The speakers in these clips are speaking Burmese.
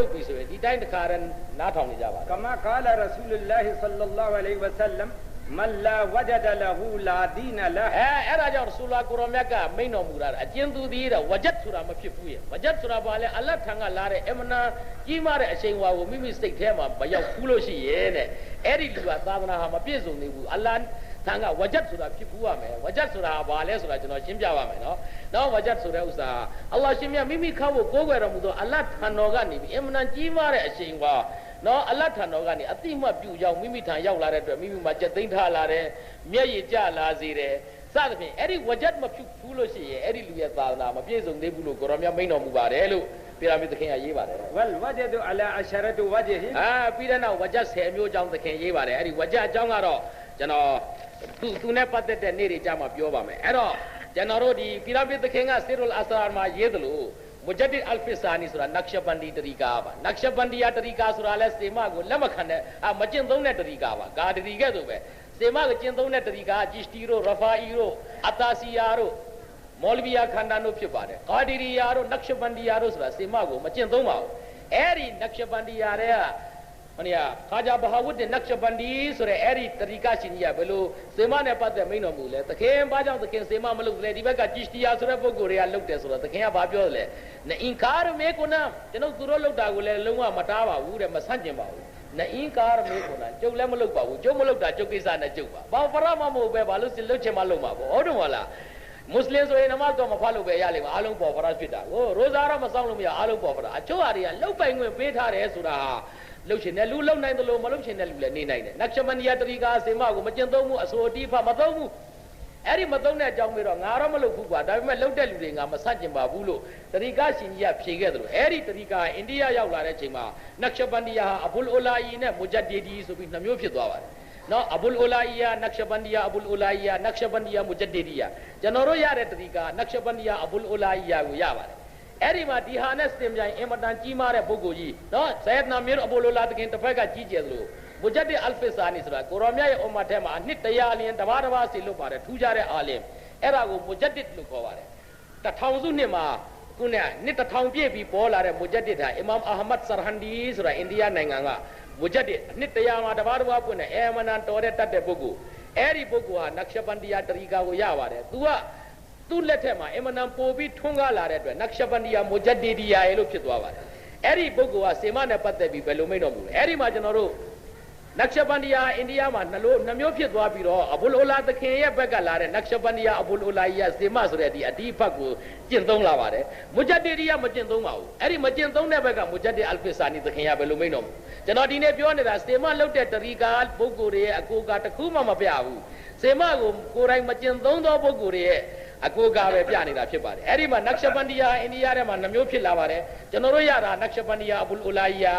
ုတ်ပြီဆိုရင်ဒီတိုင်းတစ်ခါတည်းနားထောင်နေကြပါကမကာလရဆူလလာဟ်ဆလ္လာလာဟူအလိုင်းဝဆလမ်မလာဝဂျဒလဟူလာဒီနလာအဲအဲ့ဒါကြောင့်ရဆူလာကိုရမြတ်ကမိန်တော်မူတာအကျဉ်သူသည်တော့ဝဂျတ်ဆိုတာမဖြစ်ဘူးရဲ့ဝဂျတ်ဆိုတာဘာလဲအလတ်ထံကလာတဲ့အမနာကြီးမားတဲ့အချိန်ဝါကိုမိမိစိတ်ထဲမှာမရောက်ဘူးလို့ရှိရဲ့တဲ့အဲ့ဒီလူကသာသနာဟာမပြည့်စုံသေးဘူးအလ္လာဟ် သံဃဝဇတ်ဆိုတာဖြစ်ဘူးရမယ်ဝဇတ်ဆိုတာဘာလဲဆိုတာကျွန်တော်ရှင်းပြပါမယ်နော်နောက်ဝဇတ်ဆိုတဲ့ဥစ္စာအလ္လာရှင်မြတ်မိမိခါဖို့ကိုးကွယ်တော်မူသောအလတ်ထံတော်ကနေပြီးအင်မတန်ကြီးမားတဲ့အရှိန်ပါနော်အလတ်ထံတော်ကနေအတိမတ်ပြူရောက်မိမိထံရောက်လာတဲ့အတွက်မိမိမှာကြက်သိမ်းထားလာတယ်မျက်ရည်ကျလာစေတယ်စသဖြင့်အဲ့ဒီဝဇတ်မဖြစ်ဘူးလို့ရှိရင်အဲ့ဒီလူရဲ့သာသနာမပြည့်စုံသေးဘူးလို့ကိုရောမြတ်မိန်တော်မူပါတယ်လို့ပိရမစ်သခင်ကရေးပါတယ်ဝလ်ဝဂျဒူအလာအရှရတူဝဂျဟီအာပြီးတဲ့နောက်ဝဂျတ်10မျိုးအကြောင်းသခင်ရေးပါတယ်အဲ့ဒီဝဂျတ်အကြောင်းကတော့ ကျွန်တော်သူသူနဲ့ပတ်သက်တဲ့နေ့တွေကြာမှပြောပါမယ်အဲ့တော့ကျွန်တော်တို့ဒီပြရာမီသခင်ကဆီရုလ်အဆရာမှာရေးသလိုမုဂျဒစ်အလ်ဖီဆာနီဆိုတာနက်ရှဘန်ဒီတရီကာပါနက်ရှဘန်ဒီယာတရီကာဆိုတာလဲစေမကိုလက်မခံတဲ့အမကျင့်သုံးတဲ့တရီကာပါဂါတရီကဲ့သို့ပဲစေမကိုကျင့်သုံးတဲ့တရီကာဂျီစတီတို့ရဖာအီတို့အတာစီယာတို့မော်လဗီယာခန္ဓာတို့ဖြစ်ပါတယ်ဂါဒီရီယာတို့နက်ရှဘန်ဒီယာတို့ဆိုတာစေမကိုမကျင့်သုံးပါဘူးအဲ့ဒီနက်ရှဘန်ဒီယာတဲ့က ဟိုနေခါကြဘဟာဝတ်တဲ့နက်ရှဘန်ဒီဆိုတဲ့အဲ့ဒီတရီကရှင်ကြီးကဘယ်လိုစေမနဲ့ပတ်သက်မိန်တော်မူလဲသခင်ဘာကြောင့်သခင်စေမမလုပ်လဲဒီဘက်ကဂျီစတီယာဆိုတဲ့ပုဂ္ဂိုလ်တွေကလုပ်တယ်ဆိုတော့သခင်ကဘာပြောလဲနအင်ကာရမေကုနာကျွန်တော်သူတို့လုပ်တာကိုလည်းလုံးဝမတားပါဘူးတဲ့မဆန့်ကျင်ပါဘူးနအင်ကာရမေကုနာကျုပ်လည်းမလုပ်ပါဘူးကျုပ်မလုပ်တာကျုပ်ကိစ္စနဲ့ကျုပ်ပါဘာဖရမမဟုတ်ပဲဘာလို့စလုပ်ချင်မှလုပ်မှာပေါ့ဟုတ်တယ်မလားမွတ်စလင်ဆိုရင်နမတ်တော့မဖတ်လို့ပဲရလိမ့်မယ်အားလုံးပေါ်ဖရဖြစ်တာကိုရိုဇာတော့မဆောင်လို့မရအားလုံးပေါ်ဖရအချို့ဟာတွေကလှုပ်ပိုင်ခွင့်ပေးထားတယ်ဆိုတာဟာ လှုပ်ရှင်တဲ့လူလှုပ်နိုင်တယ်လို့မလှုပ်ရှင်တဲ့လူလည်းနေနိုင်တယ်နက်ရှမနီယာတရီကာစေမကိုမကျင့်သုံးဘူးအစိုးအတိဖမသုံးဘူးအဲ့ဒီမသုံးတဲ့အကြောင်းပြီးတော့ငါတော့မလုပ်ဘူးကွာဒါပေမဲ့လှုပ်တဲ့လူတွေငါမဆန့်ကျင်ပါဘူးလို့တရီကာရှင်ကြီးကဖြေခဲ့တယ်လို့အဲ့ဒီတရီကာအိန္ဒိယရောက်လာတဲ့အချိန်မှာနက်ရှဘန်ဒီယာဟာအဘူလ်အိုလာအီနဲ့မူဂျတ်ဒီဒီဆိုပြီးနှမျိုးဖြစ်သွားပါတယ်နော်အဘူလ်အိုလာအီယာနက်ရှဘန်ဒီယာအဘူလ်အိုလာအီယာနက်ရှဘန်ဒီယာမူဂျတ်ဒီဒီယာကျွန်တော်တို့ရတဲ့တရီကာနက်ရှဘန်ဒီယာအဘူလ်အိုလာအီယာကိုရပါတယ် အဲ့ဒီမှာဒီဟာနဲ့စတင်ပြိုင်အင်မတန်ကြီးမားတဲ့ပုဂ္ဂိုလ်ကြီးနော်ဇယက်နာမီရအဘူလိုလာတခင်တစ်ဖက်ကကြီးကျယ်သလိုမူဂျတ်ဒီအလ်ဖစ်ဆာနီဆိုတာကိုရောမြတ်ရဲ့အွန်မတ်ထဲမှာအနှစ်တရာလျင်တဘာတဘာစီလွတ်ပါတယ်ထူးခြားတဲ့အာလင်အဲ့ဒါကိုမူဂျတ်ဒီလို့ခေါ်ပါတယ်တထောင်စုနှစ်မှာခုနဲ့နှစ်တထောင်ပြည့်ပြီးပေါ်လာတဲ့မူဂျတ်ဒီဟာအီမမ်အာဟမတ်ဆာဟန်ဒီဆိုတာအိန္ဒိယနိုင်ငံကမူဂျတ်ဒီအနှစ်တရာမှာတဘာတဘာပွင့်တဲ့အဲမနန်တော်တဲ့တတ်တဲ့ပုဂ္ဂိုလ်အဲ့ဒီပုဂ္ဂိုလ်ဟာနက်ရှဘန်ဒီယာတရီကာကိုရပါတယ်သူက သူ့လက်ထက်မှာအင်မနန်ပိုပြီးထွန်းကားလာတဲ့အတွက်နက်ရှဘန်ဒီယာမူဂျတ်ဒီဒီယာလို့ဖြစ်သွားပါတယ်အဲ့ဒီပုဂ္ဂိုလ်ကစေမနဲ့ပတ်သက်ပြီးဘယ်လိုမိတ်တော်မူလဲအဲ့ဒီမှာကျွန်တော်တို့နက်ရှဘန်ဒီယာအိန္ဒိယမှာနှလို့နှမျိုးဖြစ်သွားပြီးတော့အဘူလ်အိုလာသခင်ရဲ့ဘက်ကလာတဲ့နက်ရှဘန်ဒီယာအဘူလ်အိုလာကြီးကစေမဆိုတဲ့ဒီအဒီဖတ်ကိုကျင့်သုံးလာပါတယ်မူဂျတ်ဒီဒီယာမကျင့်သုံးပါဘူးအဲ့ဒီမကျင့်သုံးတဲ့ဘက်ကမူဂျတ်ဒီအလ်ဖီဆာနီသခင်ကဘယ်လိုမိတ်တော်မူကျွန်တော်ဒီနေ့ပြောနေတာစေမလုတ်တဲ့တရီကာပုဂ္ဂိုလ်တွေရဲ့အကိုကတစ်ခုမှမပြဘူးစေမကိုကိုယ်တိုင်မကျင့်သုံးသောပုဂ္ဂိုလ်တွေရဲ့ အကိုကပဲပြနေတာဖြစ်ပါတယ်အဲ့ဒီမှာနက်ရှပန်ဒီယာအိန္ဒိယထဲမှာနှမျိုးဖြစ်လာပါတယ်ကျွန်တော်တို့ရတာနက်ရှပန်ဒီယာအဘူလ်အူလာယီယာ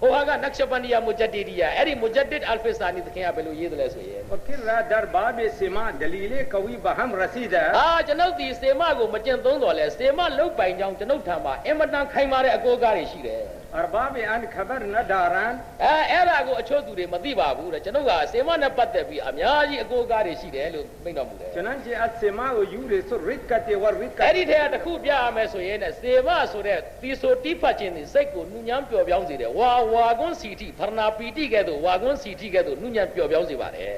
ဟိုဟာကနက်ရှပန်ဒီယာမူဂျက်ဒီဒီယာအဲ့ဒီမူဂျက်ဒစ်အလ်ဖီဆာနီသခင်ကဘယ်လိုရေးသလဲဆိုရင်ဖကိရာဒါဘာဘီစီမာဒလီလေကဝီဘဟမ်ရစီဒါအာကျွန်ုပ်ဒီစေမကိုမကျင့်သုံးတော်လဲစေမလုတ်ပိုင်ကြောင်းကျွန်ုပ်ထံမှာအင်မတန်ခိုင်မာတဲ့အကိုကားတွေရှိတယ် arbab an khabar na daran အဲအဲ့ဒါကိုအချို့သူတွေမသိပါဘူးတဲ့ကျွန်ုပ်ကစေမနဲ့ပတ်သက်ပြီးအများကြီးအကိုကားတွေရှိတယ်လို့မိန့်တော်မူတယ် chananche as sema o yurisu rikkate wa rikkate အဲ့ဒီထဲကတစ်ခုပြရမယ်ဆိုရင်တဲ့စေမဆိုတဲ့သီဆိုတိဖတ်ခြင်းဒီစိတ်ကိုနူညံပျော်ပြောင်းစေတယ်ဝါဝါကွန်းစီတိဖရဏပီတိကဲ့သို့ဝါကွန်းစီတိကဲ့သို့နူညံပျော်ပြောင်းစေပါတယ်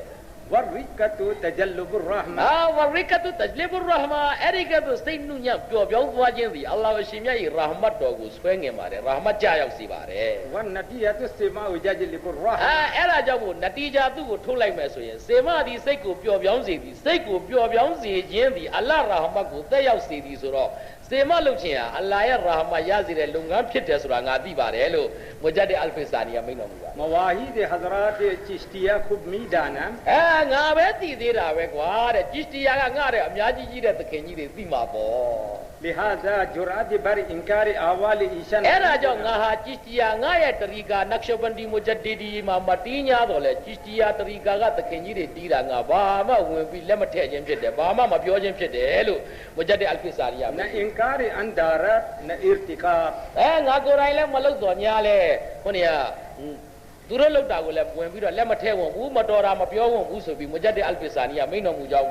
warikatu tajallubu rahma အာ warikatu tajallubu rahma အဲ့ဒီကဲ့သို့စိတ်နှုညံ့ပျော်ပြောင်းသွားခြင်းသည်အလ္လာဟ်ရှင်မြတ်၏ရာဟမတ်တော်ကိုဆွဲငင်ပါတယ်ရာဟမတ်ကြောက်စီပါတယ် wan natiyatu sima'u jajlibu rahma အာအဲ့ဒါကြောင့်မို့နတိဂျာသူ့ကိုထုတ်လိုက်မယ်ဆိုရင်စေမသည်စိတ်ကိုပျော်ပြောင်းစေသည်စိတ်ကိုပျော်ပြောင်းစေခြင်းသည်အလ္လာဟ်ရာဟမတ်ကိုတက်ရောက်စေသည်ဆိုတော့ စေမလုပ်ခြင်းဟာအလာရရာဟမရစေတဲ့လုပ်ငန်းဖြစ်တယ်ဆိုတာငါသိပါတယ်လို့မွဂျတ်တဲ့အလ်ဖီဆာနီကမိန့်တော်မူတာမဝါဟီဒီဟဇရာတ်ဂျစ်တီယာခုမီဒါနမ်အဲငါပဲတည်သေးတာပဲကွာတဲ့ဂျစ်တီယာကငါတဲ့အများကြီးကြီးတဲ့သခင်ကြီးတွေသိမှာပေါ့ lihaza jurati bar inkari awali ishan အဲ့ဒါကြောင့်ငါဟာကြည်တီယာငါရဲ့တရီကာနက်ရှဘန်ဒီမုဂျဒဒီဒီမှာမတီးညာတော့လဲကြည်တီယာတရီကာကသခင်ကြီးတွေတီးတာငါဘာမှဝင်ပြီးလက်မထည့်ခြင်းဖြစ်တယ်ဘာမှမပြောခြင်းဖြစ်တယ်လို့မုဂျဒအယ်ဖီဆာရီယာနာအင်ကာရီအန်ဒါရတ်နာအီရတီကာအဲငါကိုယ်တိုင်လည်းမလုပ်တော့ညာလဲခုနကသူတို့လောက်တာကိုလည်းဝင်ပြီးတော့လက်မထဲဝင်ဘူးမတော်တာမပြောဝင်ဘူးဆိုပြီးမွဂျတ်တဲ့အယ်ဖီဆာနီယာမိန်တော်မူကြောင်း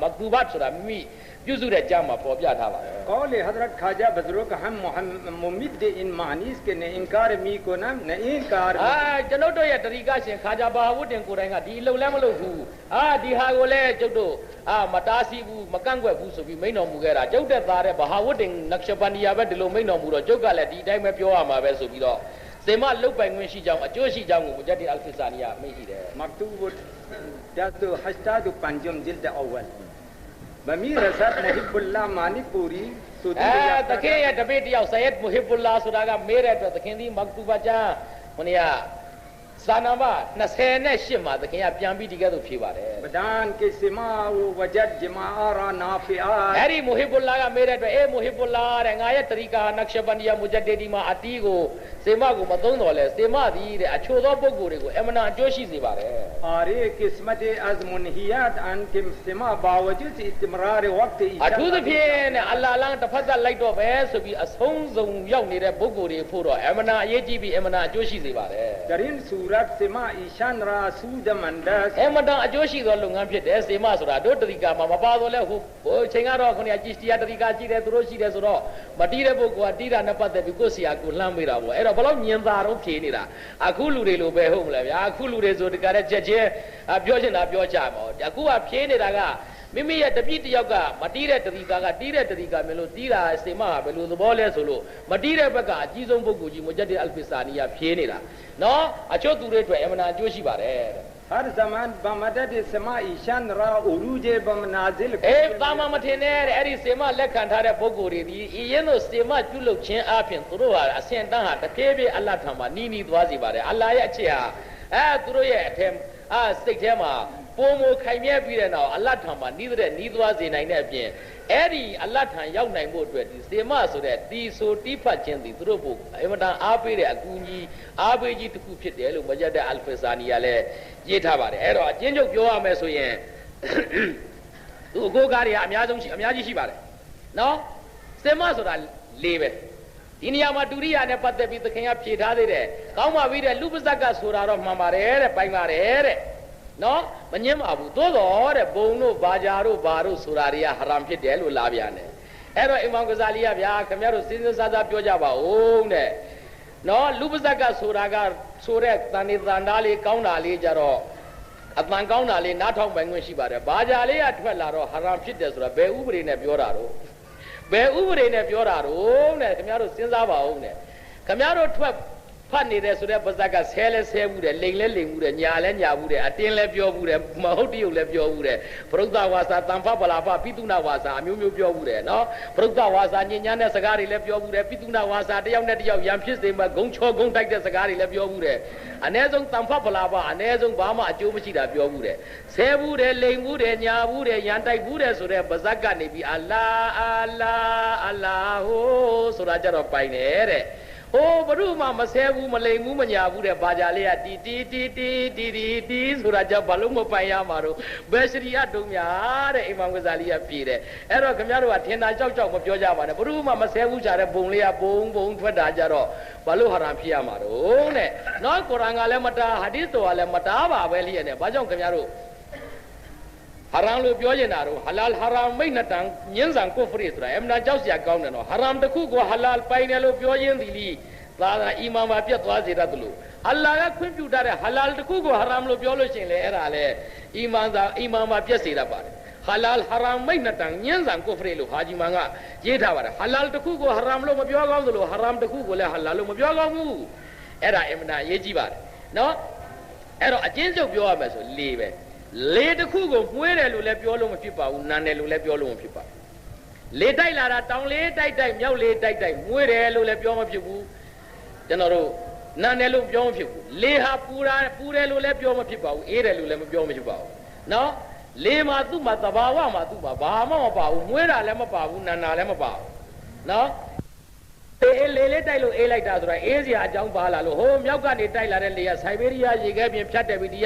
မကူဘတ်ဆိုတာမိမိ جزو رہ جامع پو بیا تھا۔ بھائی قول حضرت خاجہ بزرگ ہم محمد دے ان معنیز کے نے انکار می کو نم نے انکار آہ جنو تو یا طریقہ شن خاجہ باہو دیں کو رہیں گا دی لو لے ملو ہو۔ آہ دی ہا گو لے جو تو آہ مطاسی بو مکان کو ہے بو سبی مینو مو گئے رہا جو تے تارے باہو دیں نقش پانیا بے دلو مینو مو رہا جو گا لے دی ٹائم میں پیو آمہ بے سبی رہا سیما لو پہ انگوین شی جاؤں اچو شی جاؤں گو مجھے دی الفیسانیہ میں ہی رہے۔ مکتوب دیتو ہشتا دو پانجم جلد اول۔ بمیر سر محب اللہ مانی پوری اے دکھیں یہ ڈبیٹ یا سید محب اللہ سراغا میرے تو دکھیں دی مکتوبہ چا انیا سانوا نسین شما دکھیں یا پیان بھی دیگا تو پھیوا رہے بدان کے سما و وجد جماع نافع نافعات ایری محب اللہ کا میرے تو اے محب اللہ رہنگا یہ طریقہ نقش بندیا مجددی ماں عتیق ہو စေမကိုမသုံးတော်လဲစေမသည်တဲ့အချို့သောပုဂ္ဂိုလ်တွေကိုအမနာအကျိုးရှိစေပါတယ်။အာရီကစ္စမတ်အဇမွန်ဟီယတ်အန်ကင်စေမဘာဝဂျစ်အစ်တမရာရဝက်တီအထူးသဖြင့်အလ္လာဟ်လန်တစ်ဖက်သက်လိုက်တော့ပဲဆိုပြီးအဆုံးစုံရောက်နေတဲ့ပုဂ္ဂိုလ်တွေဖို့တော့အမနာအရေးကြီးပြီးအမနာအကျိုးရှိစေပါတယ်။ဒရင်ဆူရတ်စေမအီရှန်ရာဆူဒမန်ဒတ်အမနာအကျိုးရှိသောလုပ်ငန်းဖြစ်တယ်စေမဆိုတာတို့တတိကာမှာမပါတော့လဲဟိုချိန်ကတော့ခုနကကြည်စတီယာတတိကာရှိတယ်သူတို့ရှိတယ်ဆိုတော့မတီးတဲ့ပုဂ္ဂိုလ်ကတီးတာနဲ့ပတ်သက်ပြီးကိုယ့်ဆရာကိုလှမ်းပေးတာပေါ့အဲ့တော့ဘလို့ညင်သာတော့ဖြေနေတာအခုလူတွေလိုပဲဟုတ်မလားဗျာအခုလူတွေဆိုတကယ်ချက်ချင်းပြောချင်တာပြောကြမှာအခုကဖြေနေတာကမိမိရဲ့တပိတယောက်ကမတီးတဲ့တရိကာကတီးတဲ့တရိကာမျိုးလို့တီးတာစေမဟာဘယ်လိုသဘောလဲဆိုလို့မတီးတဲ့ဘက်ကအကြီးဆုံးပုဂ္ဂိုလ်ကြီးမွဂျတ်ဒီအလ်ဖီဆာနီယာဖြေနေတာနော်အချို့သူတွေအတွက်အမနာအကျိုးရှိပါတယ်တဲ့ हर जमान बमदद सिमा ईशान रा उरूज बमनाजिल အေးတာမမထင်နဲ့တဲ့အဲ့ဒီစေမလက်ခံထားတဲ့ပုဂ္ဂိုလ်တွေဒီအရင်တို့စေမပြုလုပ်ခြင်းအပြင်သူတို့ဟာအဆင့်တန်းဟာတဖြည်းဖြည်းအလ္လာဟ်ထံမှာနီးနီးသွားစီပါတယ်အလ္လာဟ်ရဲ့အချစ်ဟာအဲသူတို့ရဲ့အထက်အာစိတ်ထဲမှာ ပုံမခိုင်မြဲပြီးတဲ့နောက်အလ္လာဟ်ထံမှာနီးတဲ့နီးသွားစေနိုင်တဲ့အပြင်အဲ့ဒီအလ္လာဟ်ထံရောက်နိုင်ဖို့အတွက်ဒီစေမဆိုတဲ့တီဆိုတီးဖတ်ခြင်းဒီသူတို့ဖို့အင်မတန်အားပေးတဲ့အကူအညီအားပေးကြီးတစ်ခုဖြစ်တယ်လို့မဂျတ်တဲ့အလ်ဖီဆာနီယာလည်းရေးထားပါတယ်အဲ့တော့အချင်းချုပ်ပြောရမယ်ဆိုရင်သူအကိုကားတွေကအများဆုံးရှိအများကြီးရှိပါတယ်နော်စင်မဆိုတာလေးပဲဒီနေရာမှာဒုရိယာနဲ့ပတ်သက်ပြီးသခင်ကဖြေထားသေးတယ်ကောင်းပါပြီတဲ့လူပဇက်ကဆိုတာတော့မှန်ပါတယ်တဲ့ပိုင်ပါတယ်တဲ့ နော်မငင်းပါဘူးသို့တော်တဲ့ဘုံတို့ဘာဂျာတို့ဘာတို့ဆိုတာတွေကဟရမ်ဖြစ်တယ်လို့လာပြန်တယ်အဲ့တော့အီမမ်ဂဇာလီကဗျာခင်ဗျားတို့စဉ်းစားစားစားပြောကြပါဦးတဲ့နော်လူပဇက်ကဆိုတာကဆိုတဲ့တန်နေတန်သားလေးကောင်းတာလေးကြတော့အတန်ကောင်းတာလေးနားထောင်ပိုင်ခွင့်ရှိပါတယ်။ဘာကြလေးကထွက်လာတော့ဟာရမ်ဖြစ်တယ်ဆိုတာဘယ်ဥပဒေနဲ့ပြောတာတော့ဘယ်ဥပဒေနဲ့ပြောတာတော့တဲ့ခင်ဗျားတို့စဉ်းစားပါဦးတဲ့ခင်ဗျားတို့ထွက် ဖတ်နေတဲ့ဆိုတဲ့ပါဇက်ကဆဲလဲဆဲဘူးတဲ့လိန်လဲလိန်ဘူးတဲ့ညာလဲညာဘူးတဲ့အတင်းလဲပြောဘူးတဲ့မဟုတ်တရုပ်လဲပြောဘူးတဲ့ပရုဒ္ဓဝါစာတန်ဖပလာဖပိတုနာဝါစာအမျိုးမျိုးပြောဘူးတဲ့နော်ပရုဒ္ဓဝါစာညဉ့်ညမ်းတဲ့စကားတွေလဲပြောဘူးတဲ့ပိတုနာဝါစာတယောက်နဲ့တယောက်ရံဖြစ်စေမှာဂုံချောဂုံတိုက်တဲ့စကားတွေလဲပြောဘူးတဲ့အ ਨੇ ဆုံးတန်ဖပလာဖအ ਨੇ ဆုံးဘာမှအကျိုးမရှိတာပြောဘူးတဲ့ဆဲဘူးတဲ့လိန်ဘူးတဲ့ညာဘူးတဲ့ရန်တိုက်ဘူးတဲ့ဆိုတဲ့ပါဇက်ကနေပြီးအလာအလာအလာဟိုဆိုတာကြတော့ပိုင်တယ်တဲ့ ဟိုဘ ᱹ မှမဆဲဘူးမလိမ်ဘူးမညာဘူးတဲ့ဘာကြလေးကတီတီတီတီတီတီတီဆိုတာကြောင့်ဘာလို့မပိုင်ရမှာတော့ဘယ်ရှရီအတုံးများတဲ့အိမ်မောင်ကစားလေးကပြေတယ်အဲ့တော့ခင်ဗျားတို့ကထင်တာကြောက်ကြောက်မပြောကြပါနဲ့ဘ ᱹ မှမဆဲဘူးချာတဲ့ဘုံလေးကဘုံဘုံထွက်တာကြတော့ဘာလို့ဟာရမ်ဖြစ်ရမှာတော့တဲ့နော်ကုရ်အာန်ကလည်းမတားဟာဒီသ်တော်ကလည်းမတားပါပဲလျက်နဲ့ဘာကြောင့်ခင်ဗျားတို့ ဟာရမ်လို့ပြောနေတာတော့ဟလာလ်ဟာရမ်မိတ်နှစ်တန်ညင်းဆန်ကိုဖရီဆိုတာအမှန်ကြောက်စရာကောင်းတယ်နော်ဟာရမ်တစ်ခုကိုဟလာလ်ပိုင်တယ်လို့ပြောရင်းဒီလီသာသာအီမန်မှာပြတ်သွားစေတတ်တယ်လို့အလ္လာဟ်ကခွင့်ပြုထားတဲ့ဟလာလ်တစ်ခုကိုဟာရမ်လို့ပြောလို့ရှိရင်လေအဲ့ဒါလေအီမန်သာအီမန်မှာပြတ်စေတတ်ပါတယ်ဟလာလ်ဟာရမ်မိတ်နှစ်တန်ညင်းဆန်ကိုဖရီလို့ဟာဂျီမန်ကရေးထားပါတယ်ဟလာလ်တစ်ခုကိုဟာရမ်လို့မပြောကောင်းသလိုဟာရမ်တစ်ခုကိုလည်းဟလာလ်လို့မပြောကောင်းဘူးအဲ့ဒါအမှန်အရေးကြီးပါတယ်နော်အဲ့တော့အကျဉ်းချုပ်ပြောရမယ်ဆိုလေးပဲ လေတစ်ခုကိုပွေးတယ်လို့လည်းပြောလို့မဖြစ်ပါဘူးနန်တယ်လို့လည်းပြောလို့မဖြစ်ပါဘူးလေတိုက်လာတာတောင်လေးတိုက်တိုက်မြောက်လေးတိုက်တိုက်မွေးတယ်လို့လည်းပြောမဖြစ်ဘူးကျွန်တော်တို့နန်တယ်လို့ပြောမဖြစ်ဘူးလေဟာပူတာပူတယ်လို့လည်းပြောမဖြစ်ပါဘူးအေးတယ်လို့လည်းမပြောမဖြစ်ပါဘူးနော်လေမှာသူ့မှာသဘာဝမှာသူ့မှာဘာမှမပါဘူးမွေးတာလည်းမပါဘူးနန်တာလည်းမပါဘူးနော်အေးလေလေးတိုက်လို့အေးလိုက်တာဆိုတာအေးစရာအကြောင်းပါလာလို့ဟိုမြောက်ကနေတိုက်လာတဲ့လေကစိုက်ဘေးရီးယားရေခဲပြင်ဖြတ်တယ်ပြီးဒီ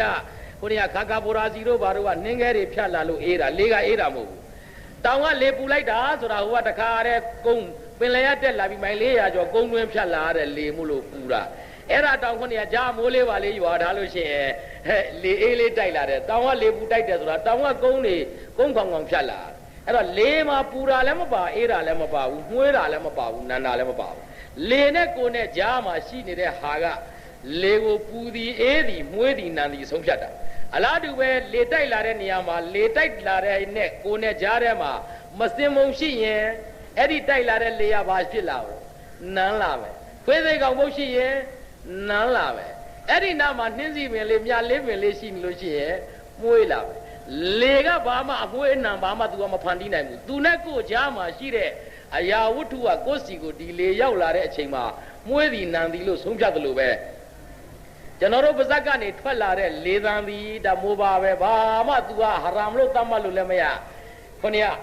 ကကိုရီးယားခါကာပိုရာစီတို့ဘာတို့ကနင်းခဲတွေဖြတ်လာလို့အေးတာလေးကအေးတာမဟုတ်ဘူးတောင်ကလေပူလိုက်တာဆိုတာဟိုကတခါတဲ့ကုန်းပင်လယ်ရတက်လာပြီးမိုင်400ကျော်ကုန်းတွင်းဖြတ်လာတဲ့လေမှုလို့ပူတာအဲ့ဒါတောင်ခွန်းရကြာမိုးလေးပါလေးရွာထားလို့ရှိရင်ဟဲ့လေအေးလေးတိုက်လာတယ်တောင်ကလေပူတိုက်တယ်ဆိုတာတောင်ကကုန်းနေကုန်းခေါင်ခေါင်ဖြတ်လာအဲ့တော့လေမှာပူတာလည်းမပါအေးတာလည်းမပါဘူးမှုေးတာလည်းမပါဘူးနန္တာလည်းမပါဘူးလေနဲ့ကိုနဲ့ကြားမှာရှိနေတဲ့ဟာက လေကိုပူသည်အေးသည်မှုေးသည်နန်သည်ဆုံးဖြတ်တာအလားတူပဲလေတိုက်လာတဲ့နေရာမှာလေတိုက်လာတဲ့နဲ့ကိုနဲ့ကြားထဲမှာမစင်မုံရှိရင်အဲ့ဒီတိုက်လာတဲ့လေရပါဖြစ်လာဘူးနန်းလာမယ်ခွေးစိတ်ကောင်မုတ်ရှိရင်နန်းလာမယ်အဲ့ဒီနားမှာနှင်းစီပင်လေးမြလေးပင်လေးရှိနေလို့ရှိရင်မွေးလာမယ်လေကဘာမှအမွေးအနံဘာမှ तू ကမဖန်တီးနိုင်ဘူး तू နဲ့ကို့ကြားမှာရှိတဲ့အရာဝတ္ထုကကိုယ်စီကိုဒီလေရောက်လာတဲ့အချိန်မှာမွေးသည်နံသည်လို့ဆုံးဖြတ်တယ်လို့ပဲ ကျွန်တော်တို့ပါဇက်ကနေထွက်လာတဲ့လေသံသည်ဒါမိုးပါပဲဘာမှ तू ကဟရာမလို့တတ်မှတ်လို့လည်းမရခொနည်း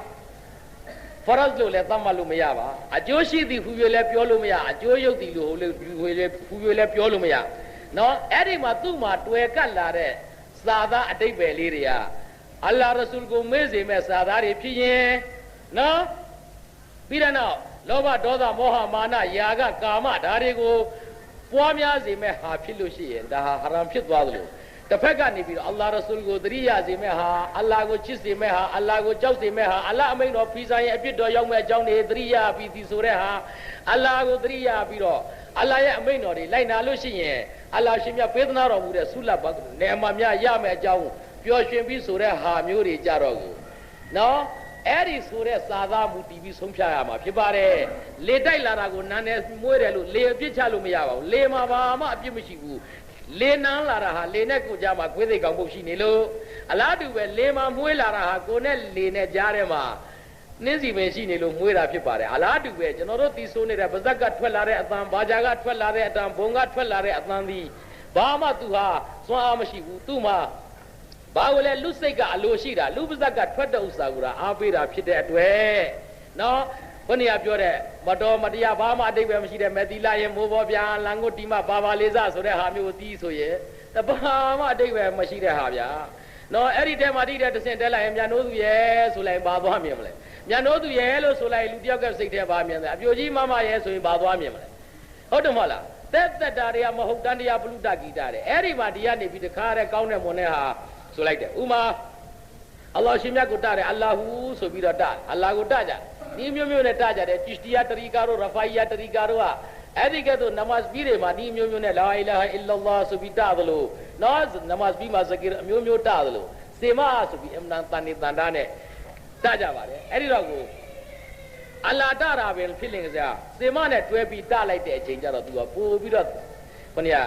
ဖရတ်လို့လည်းသတ်မှတ်လို့မရပါအကျိုးရှိသည်ဟူ၍လည်းပြောလို့မရအကျိုးရုပ်သည်လို့ဟူလည်းဟူ၍လည်းပြောလို့မရနော်အဲ့ဒီမှာသူ့မှာတွေ့ကတ်လာတဲ့စာသားအတိတ်ပဲလေးတွေကအလ္လာဟ်ရဆူလ်ကိုမေ့စေမဲ့စာသားတွေဖြစ်ရင်နော်ပြီးတော့လောဘဒေါသမောဟမာနယာကကာမဒါတွေကို ပွားများစေမဲ့ဟာဖြစ်လို့ရှိရင်ဒါဟာဟရမ်ဖြစ်သွားသလိုတစ်ဖက်ကနေပြီးတော့အလ္လာဟ်ရဆူလ်ကိုသတိရစေမဲ့ဟာအလ္လာဟ်ကိုချစ်စေမဲ့ဟာအလ္လာဟ်ကိုကြောက်စေမဲ့ဟာအလ္လာဟ်အမိန့်တော်ဖီဆိုင်ရဲ့အပြစ်တော်ရောက်မဲ့အကြောင်းတွေသတိရပြီးဒီဆိုတဲ့ဟာအလ္လာဟ်ကိုသတိရပြီးတော့အလ္လာဟ်ရဲ့အမိန့်တော်တွေလိုက်နာလို့ရှိရင်အလ္လာဟ်ရှင်မြတ်ပေးသနာတော်မူတဲ့ဆုလတ်ဘတ်နေအမမြရမဲ့အကြောင်းပျော်ရွှင်ပြီးဆိုတဲ့ဟာမျိုးတွေကြတော့ကိုနော် အဲ့ဒီဆိုတဲ့စာသားမူတည်ပြီးဆုံးဖြတ်ရမှာဖြစ်ပါတယ်လေတိုက်လာတာကိုနန်းနေမွေးတယ်လို့လေအပြစ်ချလို့မရပါဘူးလေမှာဘာမှအပြစ်မရှိဘူးလေနန်းလာတာဟာလေနဲ့ကိုကြားမှာခွေးသိကောင်ပုတ်ရှိနေလို့အလားတူပဲလေမှာမွေးလာတာဟာကိုနဲ့လေနဲ့ကြားထဲမှာနှင်းစီပင်ရှိနေလို့မွေးတာဖြစ်ပါတယ်အလားတူပဲကျွန်တော်တို့တီးဆိုးနေတဲ့ပါဇက်ကထွက်လာတဲ့အတန်ဘာကြာကထွက်လာတဲ့အတန်ဘုံကထွက်လာတဲ့အတန်သည်ဘာမှသူဟာစွမ်းအားမရှိဘူးသူ့မှာ ဘာကိုလဲလူစိတ်ကအလိုရှိတာလူပါဇက်ကထွက်တဲ့ဥစ္စာကအားပေးတာဖြစ်တဲ့အတွက်နော်ဘုန်းကြီးပြောတဲ့မတော်မတရားဘာမှအတိတ်ပဲမရှိတဲ့မေသီလာရဲ့မိုးဘောဗျာလန်ကိုတီမဘာဘာလေးစားဆိုတဲ့ဟာမျိုးတီးဆိုရဲ့တဘာမှအတိတ်ပဲမရှိတဲ့ဟာဗျာနော်အဲ့ဒီတဲမှာတိတဲ့တစင်တဲလိုက်ရင်မြန်နိုးသူရဲ့ဆိုလိုက်ဘာသွားမြင်မလဲမြန်နိုးသူရဲ့လို့ဆိုလိုက်လူတယောက်ကစိတ်ထဲဘာမြင်လဲအပြိုကြီးမမရဲ့ဆိုရင်ဘာသွားမြင်မလဲဟုတ်တယ်မဟုတ်လားသက်သက်တာတွေကမဟုတ်တန်တရားပလူတဂီတာတဲ့အဲ့ဒီမှာဒီကနေပြီးတခါတဲ့ကောင်းတဲ့မွန်တဲ့ဟာ ဆိုလိုက်တယ်ဥမာအလ္လာဟ်ရှင်မြတ်ကိုတတယ်အလ္လာဟူဆိုပြီးတော့တအလ္လာဟ်ကိုတကြဒီမျိုးမျိုးနဲ့တကြတယ်ချစ်တီယာတရီကာတို့ရဖိုင်ယာတရီကာတို့ကအဲ့ဒီကဲ့သို့နမတ်ပြီးတွေမှာဒီမျိုးမျိုးနဲ့လာအီလာဟ်အီလ္လာဟ်ဆိုပြီးတသလိုနော်နမတ်ပြီးမှာဇကီရအမျိုးမျိုးတသလိုစေမဆိုပြီးအမှန်တန်နေတန်တာနဲ့တကြပါတယ်အဲ့ဒီတော့ကိုအလာတတာပဲဖြစ်လင်ကြစေမနဲ့တွဲပြီးတလိုက်တဲ့အချိန်ကျတော့သူကပို့ပြီးတော့ခொနည်း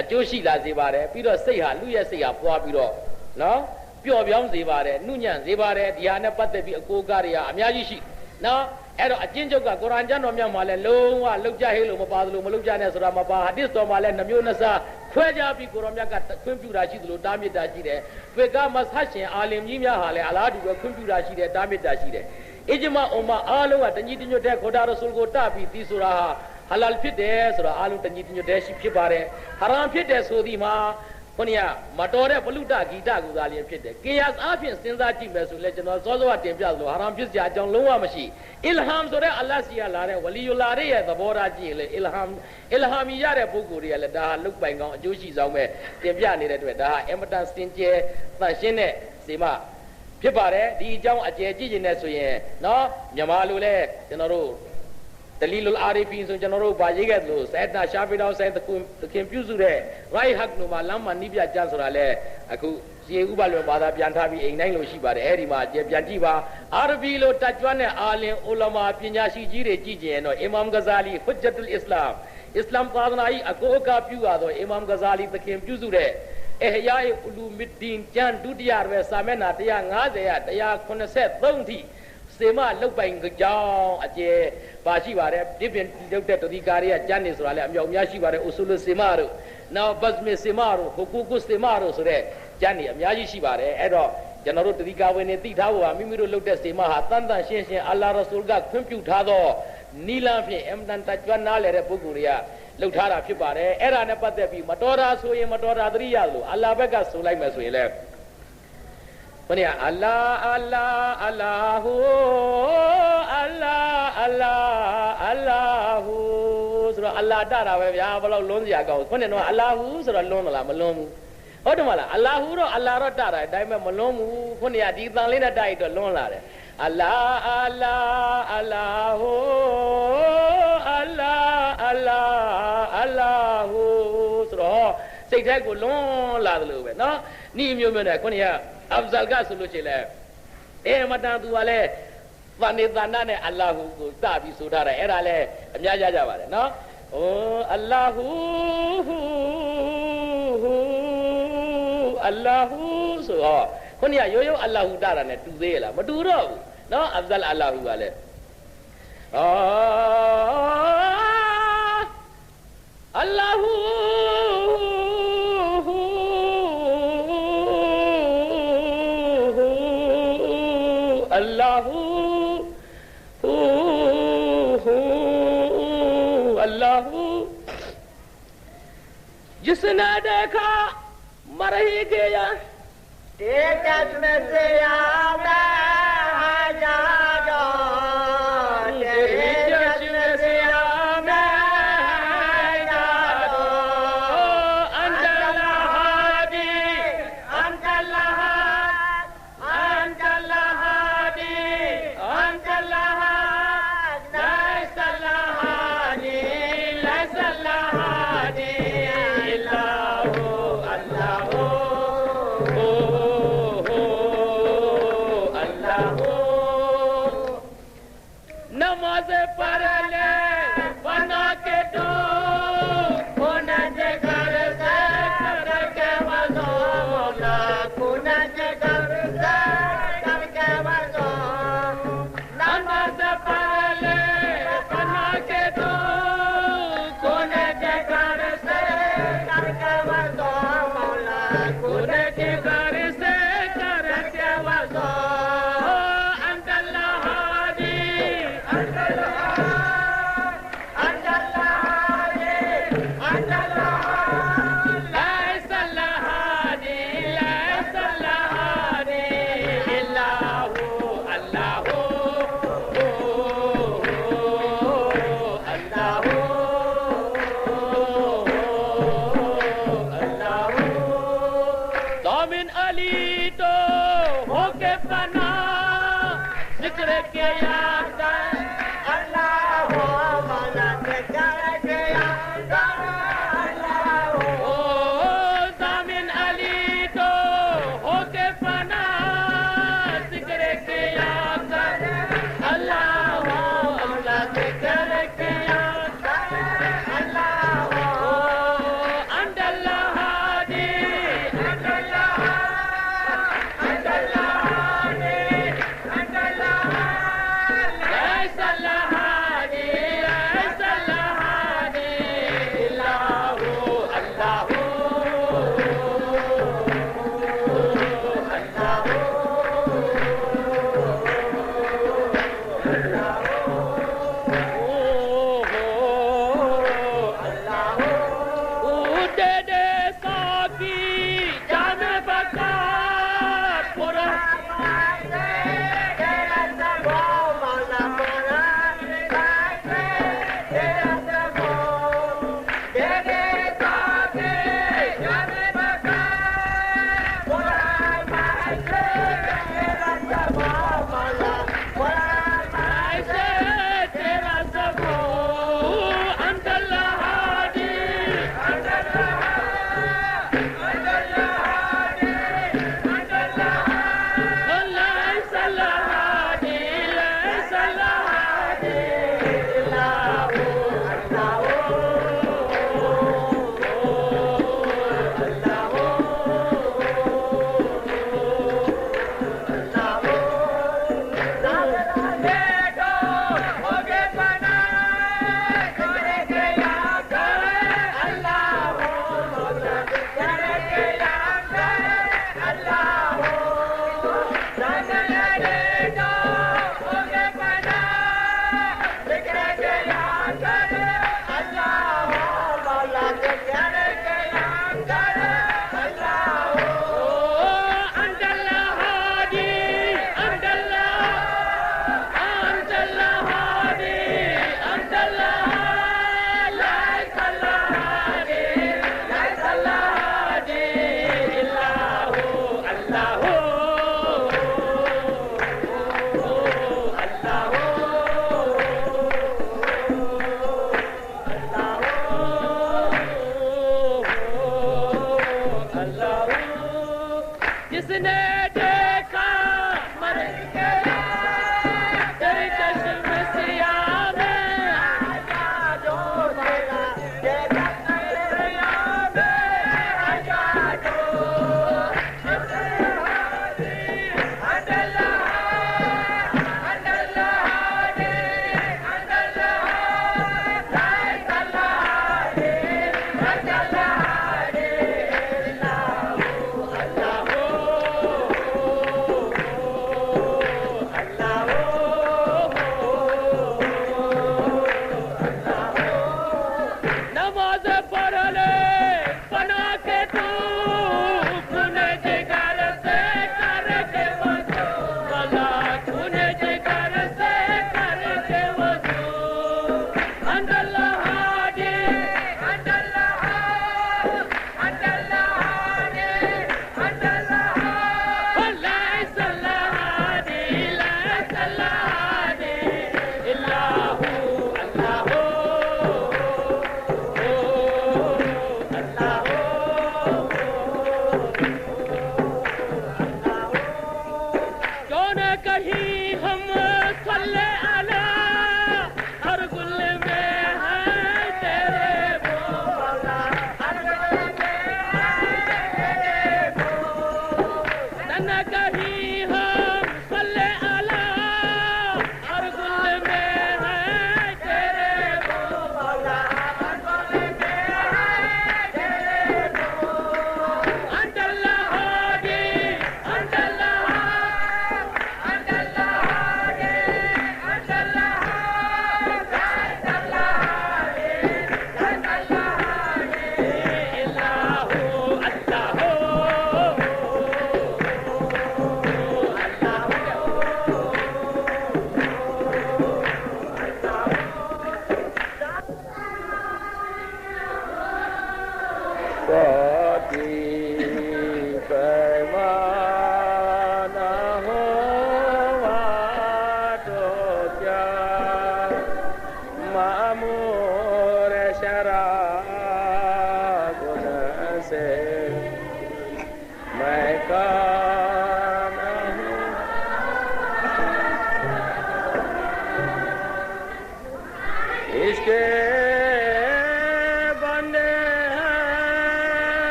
အကျိုးရှိလာစေပါတယ်ပြီးတော့စိတ်ဟာလူရဲ့စိတ်ဟာပွားပြီးတော့ နော်ပျော့ပြောင်းစေပါတယ်နှုညံ့စေပါတယ်ဒီဟာနဲ့ပတ်သက်ပြီးအကိုကားတွေကအများကြီးရှိနော်အဲ့တော့အကျဉ်းချုပ်ကကုရ်အာန်ကျမ်းတော်မြတ်မှာလည်းလုံးဝလောက်ကြဟေးလို့မပါသလိုမလောက်ကြနဲ့ဆိုတာမပါဟာဒစ်တော်မှာလည်းနှမျိုးနှစားခွဲခြားပြီးကုရ်အာန်မြတ်ကခွင့်ပြုတာရှိသလိုတားမြစ်တာရှိတယ်ဖေကမဆတ်ရှင်အာလင်ကြီးများဟာလည်းအလားတူပဲခွင့်ပြုတာရှိတယ်တားမြစ်တာရှိတယ်အဂျမာအွန်မာအားလုံးကတညီတညွတ်တဲ့ခေါ်တာရဆူလ်ကိုတပြီးဒီဆိုတာဟာဟလာလ်ဖြစ်တယ်ဆိုတာအားလုံးတညီတညွတ်တဲ့ရှိဖြစ်ပါတယ်ဟရမ်ဖြစ်တယ်ဆိုဒီမှာ ခုနကမတော်တဲ့ဘလူတဂီတကူသားလျင်ဖြစ်တယ်ကေယတ်အားဖြင့်စဉ်းစားကြည့်မယ်ဆိုလဲကျွန်တော်စောစောကတင်ပြသလိုဟာရမ်ဖြစ်စရာအကြောင်းလုံးဝမရှိအီလဟမ်ဆိုတဲ့အလ္လာဟ်စီကလာတဲ့ဝလီယူလာရဲ့သဘောထားကြည့်ရင်လေအီလဟမ်အီလဟမ်ရတဲ့ပုဂ္ဂိုလ်တွေကလည်းဒါဟာလုတ်ပိုင်ကောင်းအကျိုးရှိဆောင်ပဲတင်ပြနေတဲ့အတွက်ဒါဟာအမတန်စင်ကြယ်တန်ရှင်းတဲ့စေမဖြစ်ပါတယ်ဒီအကြောင်းအကျယ်ကြည့်နေဆိုရင်နော်မြန်မာလိုလဲကျွန်တော်တို့ ဒလီလုလ်အာရီဖီဆိုကျွန်တော်တို့ဗာရေးခဲ့သလိုဆဲတာရှာဖီတော်ဆဲတကွန်တခင်ပြုစုတဲ့ right hak လို့မှာလမ်းမှာနိပြကျမ်းဆိုတာလဲအခုရေဥပလွန်ဘာသာပြန်ထားပြီးအိမ်တိုင်းလို့ရှိပါတယ်အဲ့ဒီမှာကျေပြန်ကြည့်ပါအာရဘီလိုတတ်ကြွတဲ့အာလင်ဥလမာပညာရှိကြီးတွေကြည့်ကြရင်တော့အီမမ်ဂဇာလီဟွဂျတ်အလ်အစ္စလာမ်အစ္စလာမ်သာသနာ၏အကိုအကာပြုရသောအီမမ်ဂဇာလီတခင်ပြုစုတဲ့ ihya ulumuddin ကျမ်းဒုတိယရွယ်စာမျက်နှာ150ရ183ထိ စေမလုတ်ပိုင်ကြောင်းအကျယ်ပါရှိပါတယ်ပြပြလုတ်တဲ့တတိကာရီကကျမ်းနေဆိုတာလည်းအမြောက်များရှိပါတယ်ဥဆုလစေမတို့နောက်ဘတ်မစေမတို့ဟိုကုကုစေမတို့ဆိုတဲ့ကျမ်းနေအများကြီးရှိပါတယ်အဲ့တော့ကျွန်တော်တို့တတိကာဝင်နေသိထားဖို့ဟာမိမိတို့လုတ်တဲ့စေမဟာတန်တန်ရှင်းရှင်းအလ္လာဟ်ရဆူလ်ကခွင့်ပြုထားသောနီလန်းဖြင့်အမတန်တကြွနားလေတဲ့ပုဂ္ဂိုလ်တွေကလှုပ်ထားတာဖြစ်ပါတယ်အဲ့ဒါနဲ့ပတ်သက်ပြီးမတော်တာဆိုရင်မတော်တာသတိရလို့အလ္လာဟ်ဘက်ကဆိုလိုက်မယ်ဆိုရင်လည်း ဘယ်နဲ့အလ္လာအလ္လာအလ္လာဟူအလ္လာအလ္လာအလ္လာဟူဆိုတော့ အလ္လာဟ်တတာပဲဗျာဘယ်လောက်လွန်းစရာကောင်းခုနကတော့အလ္လာဟူဆိုတော့လွန်းသလားမလွန်းဘူးဟုတ်တယ်မလားအလ္လာဟူတော့အလ္လာဟ်တော့တတာအတိုင်းပဲမလွန်းဘူးခုနကဒီတန်လေးနဲ့တိုက်တော့လွန်းလာတယ်အလ္လာအလ္လာအလ္လာဟူအလ္လာအလ္လာအလ္လာဟူဆိုတော့စိတ်ထဲကိုလွန်းလာတယ်လို့ပဲเนาะဤမျိုးမျိုးနဲ့ခုနက အဖဇလ်ကဆိုလို့ရှိရင်လည်းအဲမတန်သူကလည်းသန္နေသန္နနဲ့အလ္လာဟူကိုစပြီးဆိုထားတယ်အဲ့ဒါလည်းအများကြကြပါတယ်နော်။အိုးအလ္လာဟူအလ္လာဟူဆိုတော့ခုနကရိုးရိုးအလ္လာဟူတာတာနဲ့တူသေးရလားမတူတော့ဘူးနော်အဖဇလ်အလ္လာဟူကလည်းအော်အလ္လာဟူ اللہ جس نے دیکھا مر ہی گیا۔ دیکھ میں سے آنا تو ہو کے پنا ذکر کے یاد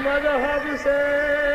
मजहब से